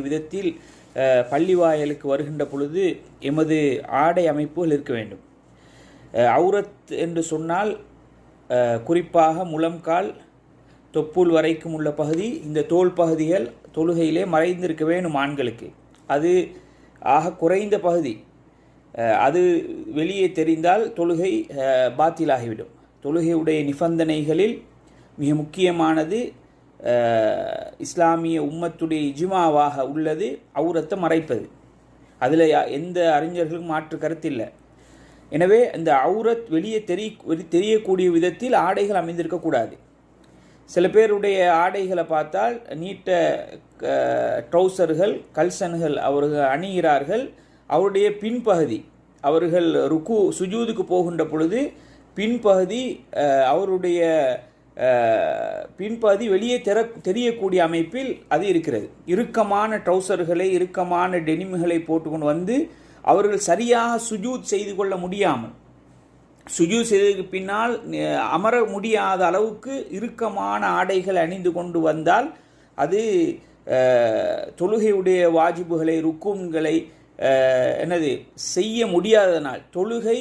விதத்தில் பள்ளி வாயலுக்கு வருகின்ற பொழுது எமது ஆடை அமைப்புகள் இருக்க வேண்டும். அவுரத் என்று சொன்னால் குறிப்பாக முழங்கால் தொப்புள் வரைக்கும் உள்ள பகுதி இந்த தோல் பகுதிகள் தொழுகையிலே மறைந்திருக்க வேண்டும் ஆண்களுக்கு. அது ஆக குறைந்த பகுதி. அது வெளியே தெரிந்தால் தொழுகை பாத்திலாகிவிடும். தொழுகையுடைய நிபந்தனைகளில் மிக முக்கியமானது இஸ்லாமிய உம்மத்துடைய இஜிமாவாக உள்ளது அவுரத்தை மறைப்பது. அதில் எந்த அறிஞர்களுக்கும் மாற்று கருத்து இல்லை. எனவே இந்த அவுரத் வெளியே தெரிய தெரியக்கூடிய விதத்தில் ஆடைகள் அமைந்திருக்கக்கூடாது சில பேருடைய ஆடைகளை பார்த்தால் நீட்ட ட்ரௌசர்கள் கல்சன்கள் அவர்கள் அணிகிறார்கள். அவருடைய பின்பகுதி அவர்கள் ருக்கு சுஜூதுக்கு போகின்ற பொழுது பின்பகுதி அவருடைய பின்பகுதி வெளியே தெர தெரியக்கூடிய அமைப்பில் அது இருக்கிறது. இறுக்கமான ட்ரௌசர்களை இறுக்கமான டெனிம்களை போட்டுக்கொண்டு வந்து அவர்கள் சரியாக சுஜூத் செய்து கொள்ள முடியாமல் சுஜூத் செய்ததுக்கு பின்னால் அமர முடியாத அளவுக்கு இறுக்கமான ஆடைகள் அணிந்து கொண்டு வந்தால் அது தொழுகையுடைய வாஜிபுகளை ருக்கும்களை என்னது செய்ய முடியாததனால் தொழுகை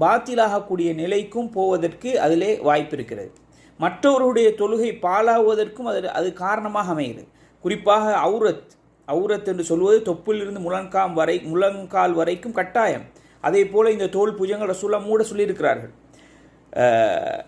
பாத்திலாகக்கூடிய நிலைக்கும் போவதற்கு அதிலே வாய்ப்பு இருக்கிறது. மற்றவருடைய தொழுகை பாழாவதற்கும் அது அது காரணமாக அமைகிறது. குறிப்பாக அவுரத் அவுரத் என்று சொல்வது தொப்பிலிருந்து முழங்காம் வரை முழங்கால் வரைக்கும் கட்டாயம். அதே போல் இந்த தோல் புஜங்கள் ரசூலா மூட சொல்லியிருக்கிறார்கள்.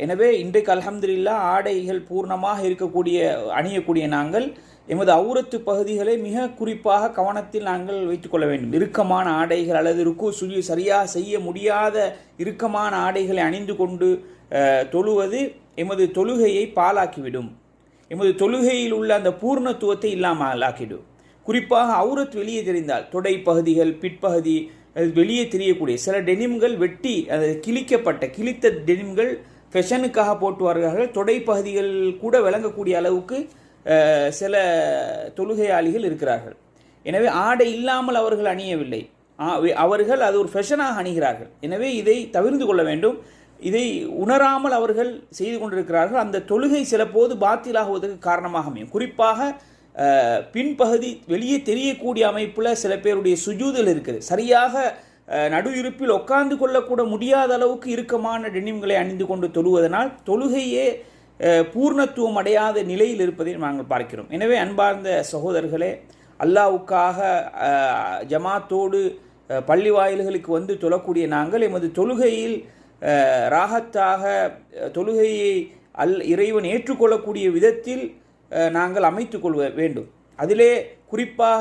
எனவே இன்றைக்கு அலமதுல்லா ஆடைகள் பூர்ணமாக இருக்கக்கூடிய அணியக்கூடிய நாங்கள் எமது அவுரத்து பகுதிகளை மிக குறிப்பாக கவனத்தில் நாங்கள் வைத்துக்கொள்ள வேண்டும். இறுக்கமான ஆடைகள் அல்லது ருக்கு சுழி சரியாக செய்ய முடியாத இறுக்கமான ஆடைகளை அணிந்து கொண்டு தொழுவது எமது தொழுகையை பாழாக்கிவிடும். எமது தொழுகையில் உள்ள அந்த பூர்ணத்துவத்தை இல்லாமல் ஆக்கிடும் குறிப்பாக அவுரத் வெளியே தெரிந்தால் தொடை பகுதிகள் பிற்பகுதி வெளியே தெரியக்கூடிய சில டெனிம்கள் வெட்டி அது கிழிக்கப்பட்ட கிழித்த டெனிம்கள் ஃபெஷனுக்காக போட்டு வருகிறார்கள் தொடை பகுதிகள் கூட விளங்கக்கூடிய அளவுக்கு சில தொழுகையாளிகள் இருக்கிறார்கள். எனவே ஆடை இல்லாமல் அவர்கள் அணியவில்லை. அவர்கள் அது ஒரு ஃபெஷனாக அணிகிறார்கள். எனவே இதை தவிர்த்து கொள்ள வேண்டும். இதை உணராமல் அவர்கள் செய்து கொண்டிருக்கிறார்கள். அந்த தொழுகை சில போது பாத்திலாகுவதற்கு காரணமாக அமையும். குறிப்பாக பின்பகுதி வெளியே தெரியக்கூடிய அமைப்பில் சில பேருடைய சுஜூதல் இருக்குது. சரியாக நடு இருப்பில் உட்கார்ந்து கொள்ளக்கூட முடியாத அளவுக்கு இறுக்கமான டெனிம்களை அணிந்து கொண்டு தொழுவதனால் தொழுகையே பூர்ணத்துவம் அடையாத நிலையில் இருப்பதை நாங்கள் பார்க்கிறோம். எனவே அன்பார்ந்த சகோதரர்களே அல்லாவுக்காக ஜமாத்தோடு பள்ளி வாயில்களுக்கு வந்து தொழக்கூடிய நாங்கள் எமது தொழுகையில் ராகத்தாக தொழுகையை அல் இறைவன் ஏற்றுக்கொள்ளக்கூடிய விதத்தில் நாங்கள் அமைத்துக்கொள்வ வேண்டும். அதிலே குறிப்பாக